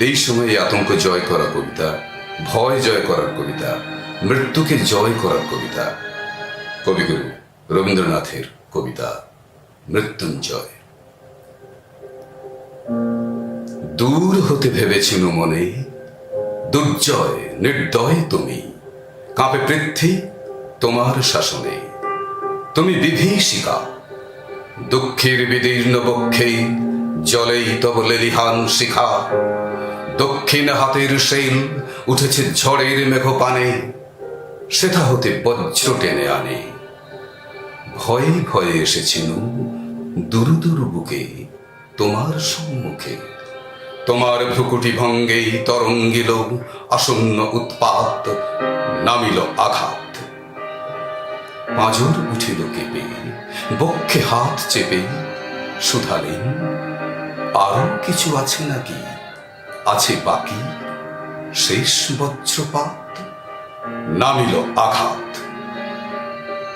এই সময়ে আতঙ্ক জয় করা কবিতা, ভয় জয় করার কবিতা, মৃত্যুকে জয় করার কবিতা। কবিগুরু রবীন্দ্রনাথের কবিতা, মৃত্যুঞ্জয়। দূর হতে ভেবেছিল মনে, দুর্জয় নির্দয় তুমি, কাঁপে পৃথ্বী তোমার শাসনে। তুমি বিভীষিকা, দুঃখের বিদীর্ণ বক্ষে জলেই তব লেলিহান শিখা। দক্ষিণ হাতের শৈল উঠেছে ঝড়ের মেঘ পানে সেটা হতে বজ্র টেনে আনে। ভয়ে ভয়ে এসেছিল দুরু দুরু বুকে তোমার সম্মুখে। তোমার ভ্রুকুটি ভঙ্গেই তরঙ্গিল আসন্ন উৎপাত, নামিল আঘাত। পাঁজর উঠিল কেঁপে, বক্ষে হাত চেপে শুধালেন আরও কিছু আছে নাকি? আছে বাকি শেষ বজ্রপাত? নামিল আঘাত।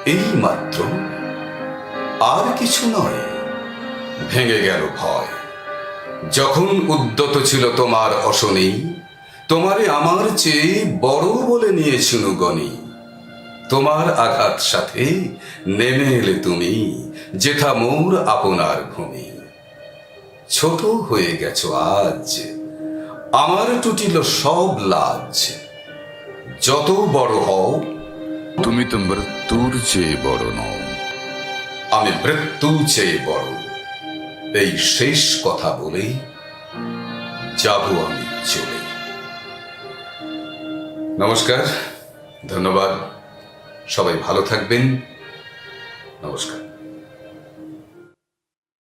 এই মাত্র আর কিছু নয়। ভেঙে গেল ভয়। যখন উদ্যত ছিল তোমার অশনি, তোমারে আমার চেয়ে বড় বলে নিয়েছিল গণি তোমার আঘাত সাথে নেমে এলে তুমি, যেথা মোর আপনার ভূমি। ছোট হয়ে গেছো আজ। আমার টুটিল সব লাজ। যত বড় হও তুমি তো মৃত্যুর চেয়ে বড় নও। আমি মৃত্যু চেয়ে বড়। এই শেষ কথা বলেই যাব আমি চলে। নমস্কার ধন্যবাদ। সবাই ভালো থাকবেন। নমস্কার।